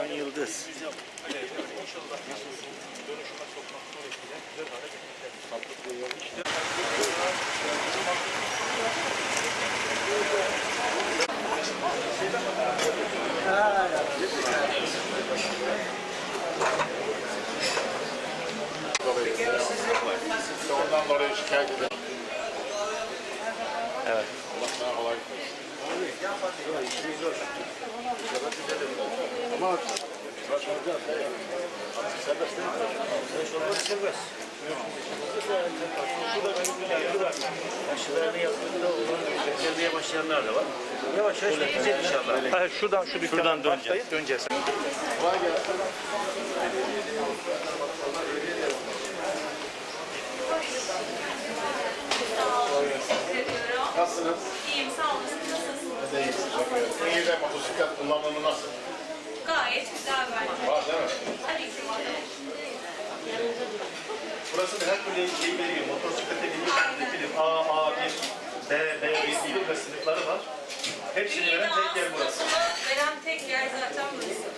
Hakan Yıldız. Ondan dolayı şikayet ederim. Evet. Allah sana kolaylık versin. Serbest yaptığında olan gelmeye başlayanlar da var. Yavaş yavaş. Ha, şuradan şu dükkandan Şuradan döneceğiz. döneceğiz. Nasılsınız? İyiyim sağ olun. Nasılsınız? İyiyiz. Teşekkür ederim. İyi de motosiklet kullanımı nasıl? Gayet güzel bence. Var değil mi? Tabii ki. Türlü şeyi veriyor. Motosiklete film A, A1, B, B1 gibi ve sınıfları var. Hepsini de veren tek yer burası. veren tek yer zaten burası.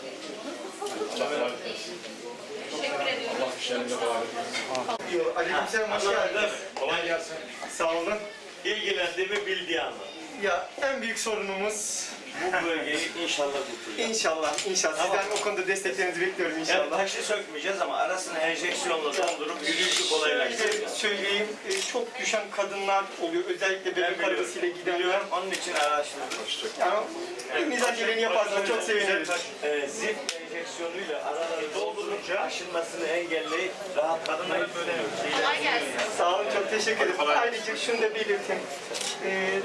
Allah. Teşekkür ediyorum. Allah işlerinde versin. Aleykümselam hoş geldiniz. Kolay gelsin. Sağ olun. İlgilendiğimi bildiği anda. Ya en büyük sorunumuz Bu bölgeyi inşallah kurtulacağız. inşallah inşallah sizden o konuda desteklerinizi bekliyorum Yani inşallah. taşı sökmeyeceğiz ama arasını enjeksiyonla doldurup yürüyüşü kolaylaştıracağız. Söyleyeyim e, çok düşen kadınlar oluyor özellikle bebek arabasıyla gidenler. Biliyorum, onun için araştırdım. Yani elinizden geleni yaparsanız çok seviniriz. Ee, zif enjeksiyonuyla araları doldurunca aşınmasını engelleyip rahatlatmayı böyle Kolay gelsin. Sağ olun çok teşekkür ederim. Ayrıca şunu da belirteyim. E,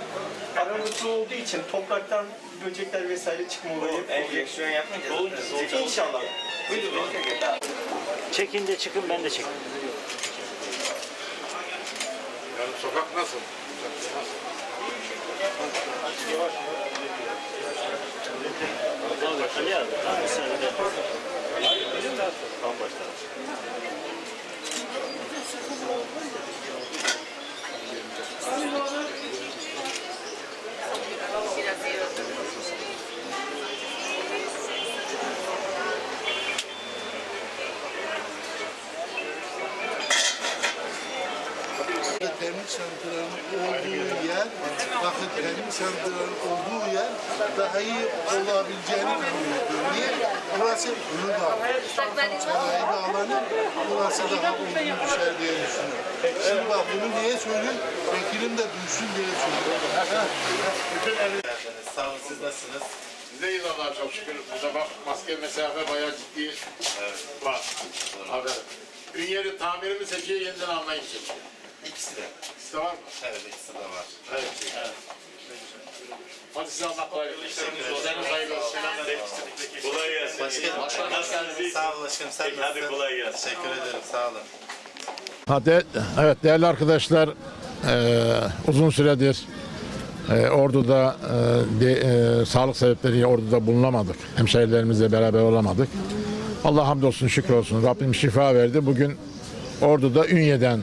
aralıklı olduğu için topraktan böcekler vesaire çıkma olayı enjeksiyon yapmayacağız. İnşallah. Çekin de çıkın ben de çekin. Yani sokak nasıl? Sokak nasıl? Ali abi tam bir saniye. Tam başlar. Termik santralın olduğu yer, termik santralın olduğu yer daha iyi olabileceğini ediyorum. Niye? Burası Uludağ. Sanayi alanı burası daha uygun düşer diye düşünüyorum. Şimdi bak bunu niye söylüyorum? Vekilim de duysun diye söylüyorum. Sağ olun, siz nasılsınız? Biz de iyiyiz Allah'a çok şükür. Burada bak maske mesafe bayağı ciddi var. Haber. Ünyeli tamiri mi seçiyor, yeniden almayı mı seçiyor? İkisi de. İkisi de var mı? Evet, ikisi de var. Evet. Hadi size Allah kolaylık. Üzeriniz hayırlı olsun. Kolay gelsin. Başkanım, Nasılsınız? sağ olun başkanım. Sen Peki, hadi kolay gelsin. Teşekkür ederim, sağ olun. Ha de, evet değerli arkadaşlar eee, uzun süredir eee, Ordu'da eee, de, eee, sağlık sebepleriyle Ordu'da bulunamadık. Hemşehrilerimizle beraber olamadık. Allah hamdolsun şükür olsun. Rabbim şifa verdi. Bugün Ordu'da Ünye'den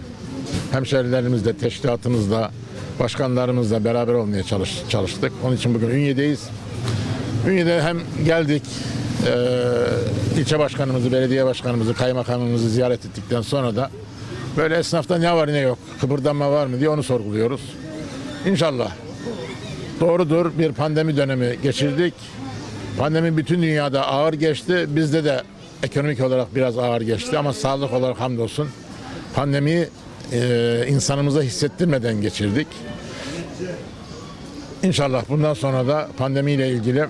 hemşehrilerimizle, teşkilatımızla, başkanlarımızla beraber olmaya çalış, çalıştık. Onun için bugün Ünye'deyiz. Ünye'de hem geldik, eee ilçe başkanımızı, belediye başkanımızı, kaymakamımızı ziyaret ettikten sonra da böyle esnafta ne var ne yok, kıpırdanma var mı diye onu sorguluyoruz. İnşallah. Doğrudur bir pandemi dönemi geçirdik. Pandemi bütün dünyada ağır geçti. Bizde de ekonomik olarak biraz ağır geçti ama sağlık olarak hamdolsun pandemiyi eee insanımıza hissettirmeden geçirdik. İnşallah bundan sonra da pandemiyle ilgili eee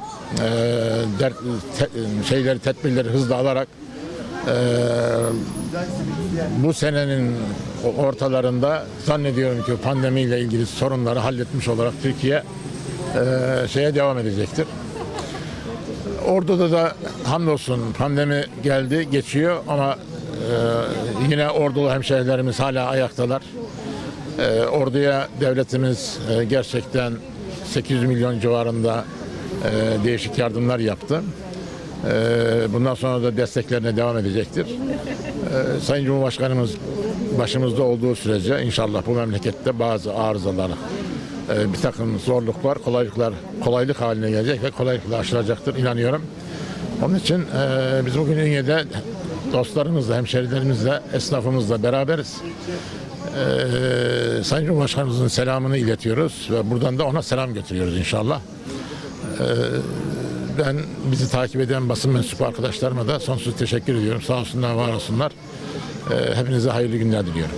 dert, te- şeyleri, tedbirleri hızla alarak eee, bu senenin ortalarında zannediyorum ki pandemiyle ilgili sorunları halletmiş olarak Türkiye eee, şeye devam edecektir. Ordu'da da hamdolsun pandemi geldi, geçiyor ama yine ordulu hemşehrilerimiz hala ayaktalar. Ee, orduya devletimiz e, gerçekten 800 milyon civarında e, değişik yardımlar yaptı. Ee, bundan sonra da desteklerine devam edecektir. Ee, Sayın Cumhurbaşkanımız başımızda olduğu sürece inşallah bu memlekette bazı arızalar, e, bir takım zorluklar, kolaylıklar kolaylık haline gelecek ve kolaylıkla aşılacaktır inanıyorum. Onun için e, biz bugün Ünye'de dostlarımızla, hemşerilerimizle, esnafımızla beraberiz. E, Sayın Cumhurbaşkanımızın selamını iletiyoruz ve buradan da ona selam götürüyoruz inşallah. E, ben bizi takip eden basın mensubu arkadaşlarıma da sonsuz teşekkür ediyorum. Sağ olsunlar, var olsunlar. E, hepinize hayırlı günler diliyorum.